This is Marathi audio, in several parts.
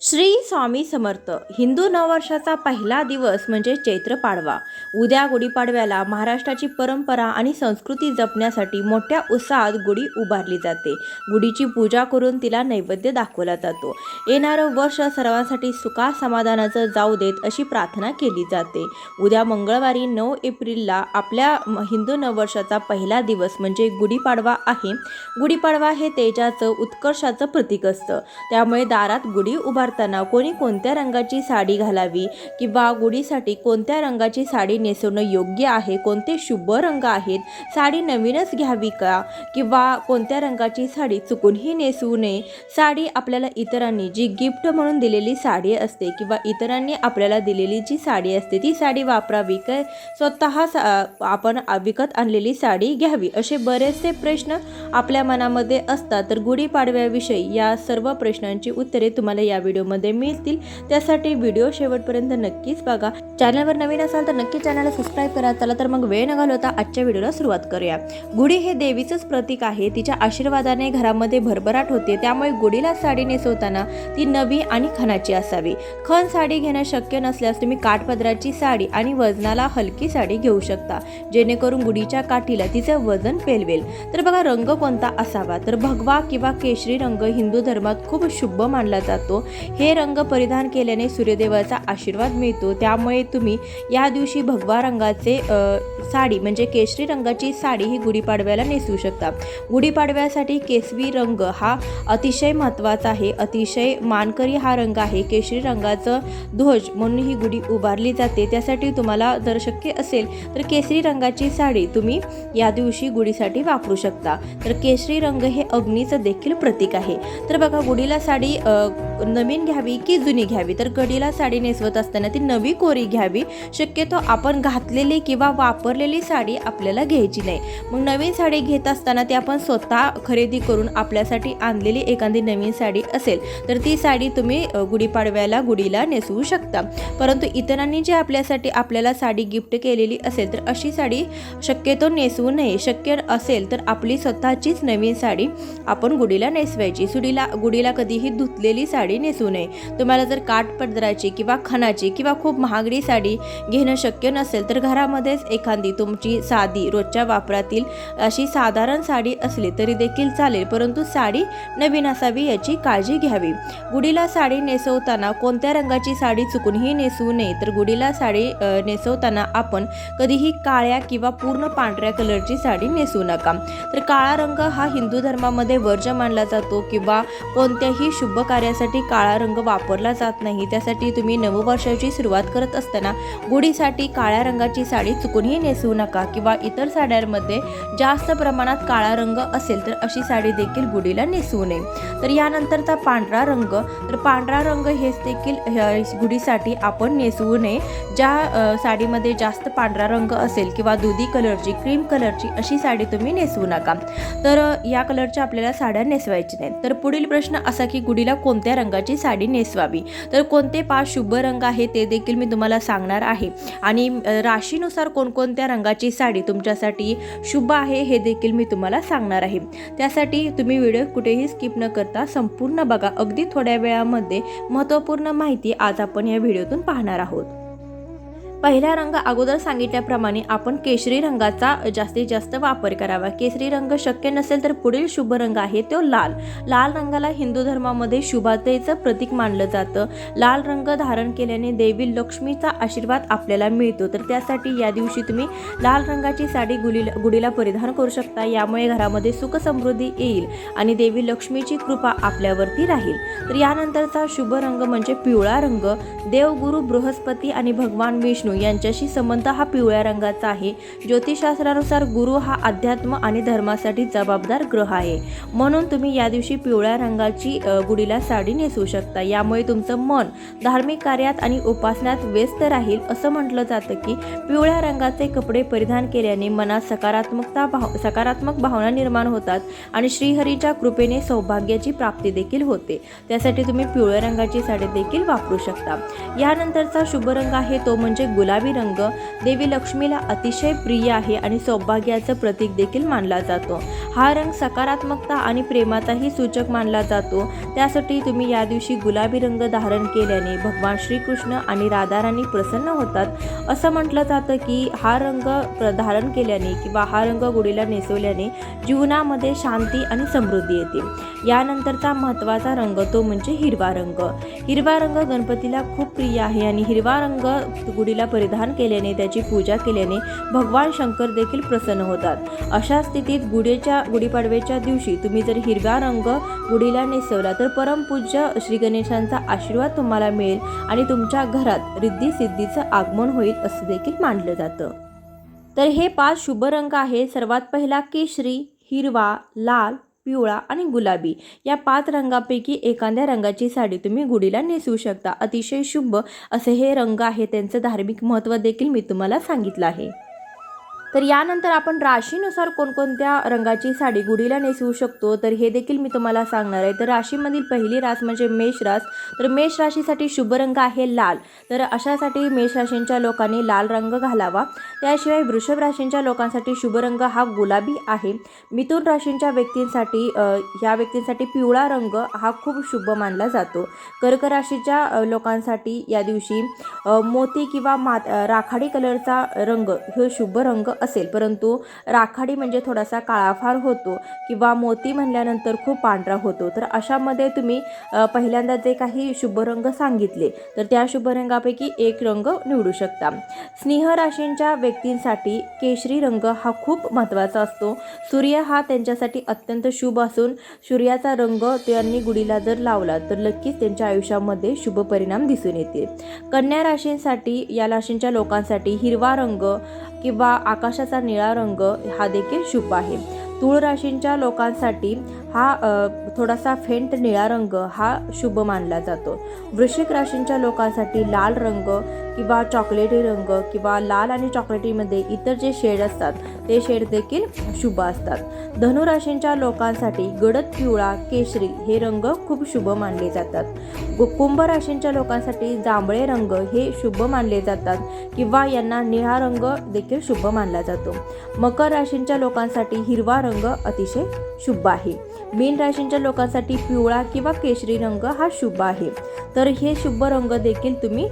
श्री स्वामी समर्थ हिंदू नववर्षाचा पहिला दिवस म्हणजे चैत्र पाडवा. उद्या गुढीपाडव्याला महाराष्ट्राची परंपरा आणि संस्कृती जपण्यासाठी मोठ्या उत्साहात गुढी उभारली जाते. गुढीची पूजा करून तिला नैवेद्य दाखवला जातो. येणारं वर्ष सर्वांसाठी सुखा समाधानाचं जाऊ देत अशी प्रार्थना केली जाते. उद्या मंगळवारी नऊ एप्रिलला आपल्या हिंदू नववर्षाचा पहिला दिवस म्हणजे गुढीपाडवा आहे. गुढीपाडवा हे तेजाचं उत्कर्षाचं प्रतीक असतं. त्यामुळे दारात गुढी उभार उभारताना कोणी कोणत्या रंगाची साडी घालावी किंवा गुढीसाठी कोणत्या रंगाची साडी नेसवणं योग्य आहे कोणते शुभ रंग आहेत साडी नवीनच घ्यावी का? किंवा कोणत्या रंगाची साडी चुकूनही नेसवू नये? साडी आपल्याला इतरांनी जी गिफ्ट म्हणून दिलेली साडी असते किंवा इतरांनी आपल्याला दिलेली जी साडी असते ती साडी वापरावी काय स्वतः सा- आपण विकत आणलेली साडी घ्यावी असे बरेचसे प्रश्न आपल्या मनामध्ये असतात. तर गुढीपाडव्याविषयी या सर्व प्रश्नांची उत्तरे तुम्हाला या व्हिडिओमध्ये मिळतील. त्यासाठी व्हिडिओ शेवटपर्यंत नक्कीच बघा. चॅनलवर नवीन असाल तर नक्की चॅनलला सबस्क्राईब करा. चला तर मग वेळ न घालवता आजच्या व्हिडिओला सुरुवात करूया. गुढी हे देवीचंच प्रतीक आहे. तिच्या आशीर्वादाने घरामध्ये भरभराट होते. त्यामुळे गुढीला साडी नेसवताना ती नवी आणि खणाची असावी. खण साडी घेणं शक्य नसल्यास तुम्ही काठपदराची साडी आणि वजनाला हलकी साडी घेऊ शकता. जेणेकरून गुढीच्या काठीला तिचं वजन पेलवेल. तर बघा रंग कोणता असावा? तर भगवा किंवा केशरी रंग हिंदू धर्मात खूप शुभ मानला जातो. हे रंग परिधान केल्याने सूर्यदेवाचा आशीर्वाद मिळतो. त्यामुळे तुम्ही या दिवशी भगवा रंगाचे साडी म्हणजे केशरी रंगाची साडी ही गुढीपाडव्याला नेसवू शकता. गुढीपाडव्यासाठी केसवी रंग हा अतिशय महत्त्वाचा आहे. अतिशय मानकरी हा रंग आहे. केशरी रंगाचं ध्वज म्हणून ही गुढी उभारली जाते. त्यासाठी तुम्हाला जर शक्य असेल तर केसरी रंगाची साडी तुम्ही या दिवशी गुढीसाठी वापरू शकता. तर केशरी रंग हे अग्नीचं देखील प्रतीक आहे. तर बघा गुढीला साडी नवीन नवीन घ्यावी की जुनी घ्यावी? तर गडीला साडी नेसवत असताना ती नवी कोरी घ्यावी. शक्यतो आपण घातलेली किंवा वापरलेली साडी आपल्याला घ्यायची नाही. मग नवीन साडी घेत असताना ती आपण स्वतः खरेदी करून आपल्यासाठी आणलेली एखादी नवीन साडी असेल तर ती साडी तुम्ही गुढीपाडव्याला गुढीला नेसवू शकता. परंतु इतरांनी जी आपल्यासाठी आपल्याला साडी गिफ्ट केलेली असेल तर अशी साडी शक्यतो नेसवू नये. शक्य असेल तर आपली स्वतःचीच नवीन साडी आपण गुढीला नेसवायची. सुडीला गुढीला कधीही धुतलेली साडी नेसवू नये. तुम्हाला जर काठ पदराची किंवा खणाची किंवा खूप महागडी साडी घेणं शक्य नसेल तर घरामध्येच एखादी तुमची साधी रोजच्या वापरातील अशी साधारण साडी असली तरी देखील चालेल परंतु साडी नवीन असावी याची काळजी घ्यावी. गुढीला साडी नेसवताना कोणत्या रंगाची साडी चुकूनही नेसवू नये? तर गुढीला साडी नेसवताना आपण कधीही काळ्या किंवा पूर्ण पांढऱ्या कलरची साडी नेसवू नका. तर काळा रंग हा हिंदू धर्मामध्ये वर्ज मानला जातो किंवा कोणत्याही शुभ कार्यासाठी काळा रंग वापरला जात नाही. त्यासाठी तुम्ही नववर्षाची सुरुवात करत असताना गुढीसाठी काळ्या रंगाची साडी चुकूनही नेसवू नका किंवा इतर साड्यांमध्ये जास्त प्रमाणात काळा रंग असेल तर अशी साडी देखील गुढीला नेसवू नये. तर यानंतरचा पांढरा रंग तर पांढरा रंग हेच देखील गुढीसाठी आपण नेसवू नये. ज्या साडीमध्ये जास्त पांढरा रंग असेल किंवा दुधी कलरची क्रीम कलरची अशी साडी तुम्ही नेसवू नका. तर या कलरच्या आपल्याला साड्या नेसवायची नाहीत. तर पुढील प्रश्न असा की गुढीला कोणत्या रंगाची साडी साडी नेसवावी. तर कोणते पाच शुभ रंग आहे ते देखील मी तुम्हाला सांगणार आहे. आणि राशीनुसार कोणकोणत्या रंगाची साडी तुमच्यासाठी शुभ आहे हे देखील मी तुम्हाला सांगणार आहे. त्यासाठी तुम्ही व्हिडिओ कुठेही स्किप न करता संपूर्ण बघा. अगदी थोड्या वेळामध्ये महत्त्वपूर्ण माहिती आज आपण या व्हिडिओतून पाहणार आहोत. पहिला रंग अगोदर सांगितल्याप्रमाणे आपण केशरी रंगाचा जास्तीत जास्त वापर करावा. केशरी रंग शक्य नसेल तर पुढील शुभ रंग आहे तो लाल. लाल रंगाला हिंदू धर्मामध्ये शुभातेचं प्रतीक मानलं जातं. लाल रंग धारण केल्याने देवी लक्ष्मीचा आशीर्वाद आपल्याला मिळतो. तर त्यासाठी या दिवशी तुम्ही लाल रंगाची साडी गुढीला गुढीला परिधान करू शकता. यामुळे घरामध्ये सुख समृद्धी येईल आणि देवी लक्ष्मीची कृपा आपल्यावरती राहील. तर यानंतरचा शुभ रंग म्हणजे पिवळा रंग. देवगुरु बृहस्पती आणि भगवान विष्णू यांच्याशी संबंध हा पिवळ्या रंगाचा आहे. ज्योतिषशास्त्रानुसार गुरु हा अध्यात्म आणि धर्मासाठी जबाबदार ग्रह आहे. म्हणून तुम्ही या दिवशी पिवळ्या रंगाची गुडीला गुढीला साडी नेसवू शकता. यामुळे तुमचं मन धार्मिक कार्यात आणि उपासनात व्यस्त राहील असं म्हटलं जातं की पिवळ्या रंगाचे कपडे परिधान केल्याने मनात सकारात्मकता भाव सकारात्मक भावना निर्माण होतात आणि श्रीहरीच्या कृपेने सौभाग्याची प्राप्ती देखील होते. त्यासाठी तुम्ही पिवळ्या रंगाची साडी देखील वापरू शकता. यानंतरचा शुभ रंग आहे तो म्हणजे गुलाबी रंग देवी लक्ष्मीला अतिशय प्रिय आहे आणि सौभाग्याचं प्रतीक देखील मानला जातो. हा रंग सकारात्मकता आणि प्रेमाचाही सूचक मानला जातो. त्यासाठी तुम्ही या दिवशी गुलाबी रंग धारण केल्याने भगवान श्रीकृष्ण आणि राधाराणी प्रसन्न होतात. असं म्हटलं जातं की हा रंग प्र- धारण केल्याने किंवा हा रंग गुढीला नेसवल्याने जीवनामध्ये शांती आणि समृद्धी येते. यानंतरचा महत्त्वाचा रंग तो म्हणजे हिरवा रंग. हिरवा रंग गणपतीला खूप प्रिय आहे आणि हिरवा रंग गुढीला परिधान केल्याने त्याची पूजा केल्याने भगवान शंकर देखील प्रसन्न होतात. अशा स्थितीत गुढीच्या गुढीपाडव्याच्या दिवशी तुम्ही जर हिरवा रंग गुढीला नेसवला तर परमपूज्य श्री गणेशांचा आशीर्वाद तुम्हाला मिळेल आणि तुमच्या घरात रिद्धी सिद्धीचं आगमन होईल असं देखील मानलं जातं. तर हे पाच शुभ रंग आहे सर्वात पहिला केशरी हिरवा लाल पिवळा आणि गुलाबी. या पाच रंगापैकी एखाद्या रंगाची साडी तुम्ही गुढीला नेसवू शकता. अतिशय शुभ असे हे रंग आहे त्यांचं धार्मिक महत्त्व देखील मी तुम्हाला सांगितलं आहे. तर यानंतर आपण राशीनुसार कोणकोणत्या रंगाची साडी गुढीला नेसवू शकतो? तर हे देखील मी तुम्हाला सांगणार आहे. तर राशीमधील पहिली रास म्हणजे मेष रास. तर मेष राशीसाठी शुभ रंग आहे लाल. तर अशासाठी मेष राशींच्या लोकांनी लाल रंग घालावा. त्याशिवाय वृषभ राशींच्या लोकांसाठी शुभ रंग हा गुलाबी आहे. मिथुन राशींच्या व्यक्तींसाठी ह्या व्यक्तींसाठी पिवळा रंग हा खूप शुभ मानला जातो. कर्क राशीच्या लोकांसाठी या दिवशी मोती किंवा मात राखाडी कलरचा रंग हे शुभ रंग असेल. परंतु राखाडी म्हणजे थोडासा काळाफार होतो किंवा मोती म्हणल्यानंतर खूप पांढरा होतो. तर अशामध्ये तुम्ही पहिल्यांदा जे काही शुभ रंग सांगितले तर त्या शुभ रंगापैकी एक रंग निवडू शकता. स्नेह राशींच्या व्यक्तींसाठी केशरी रंग हा खूप महत्त्वाचा असतो. सूर्य हा त्यांच्यासाठी अत्यंत शुभ असून सूर्याचा रंग त्यांनी गुढीला जर लावला तर नक्कीच त्यांच्या आयुष्यामध्ये शुभ परिणाम दिसून येतील कन्या राशींसाठी या राशींच्या लोकांसाठी हिरवा रंग किंवा आकाशाचा निळा रंग हा देखील शुभ आहे. तूळ राशींच्या लोकांसाठी हा थोडासा फेंट निळा रंग हा शुभ मानला जातो. वृश्चिक राशींच्या लोकांसाठी लाल रंग किंवा चॉकलेटी रंग किंवा लाल आणि चॉकलेटीमध्ये इतर जे शेड असतात ते शेड देखील शुभ असतात. धनुराशींच्या लोकांसाठी गडद पिवळा केशरी हे रंग खूप शुभ मानले जातात. कुंभ राशींच्या लोकांसाठी जांभळे रंग हे शुभ मानले जातात किंवा यांना निळा रंग देखील शुभ मानला जातो. मकर राशींच्या लोकांसाठी हिरवा रंग अतिशय शुभ आहे. मीन राशींच्या लोकांसाठी पिवळा किंवा केशरी रंग हा शुभ आहे. तर हे शुभ रंग देखील तुम्ही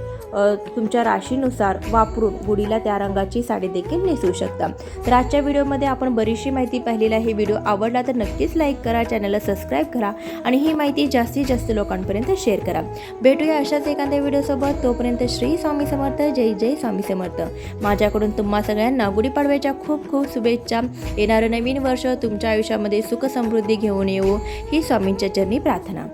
तुमच्या राशीनुसार वापरून गुढीला त्या रंगाची साडी देखील नेसू शकता. तर आजच्या व्हिडिओमध्ये आपण बरीचशी माहिती पाहिलेली आहे. व्हिडिओ आवडला तर नक्कीच लाईक करा चॅनलला सबस्क्राईब करा आणि ही माहिती जास्तीत जास्त लोकांपर्यंत शेअर करा. भेटूया अशाच एखाद्या व्हिडिओसोबत. तोपर्यंत श्री स्वामी समर्थ जय जय स्वामी समर्थ. माझ्याकडून तुम्हा सगळ्यांना गुढीपाडव्याच्या खूप खूप शुभेच्छा. येणारं नवीन वर्ष तुमच्या आयुष्यामध्ये सुख समृद्धी घेऊन येऊ ही स्वामींच्या चरणी प्रार्थना.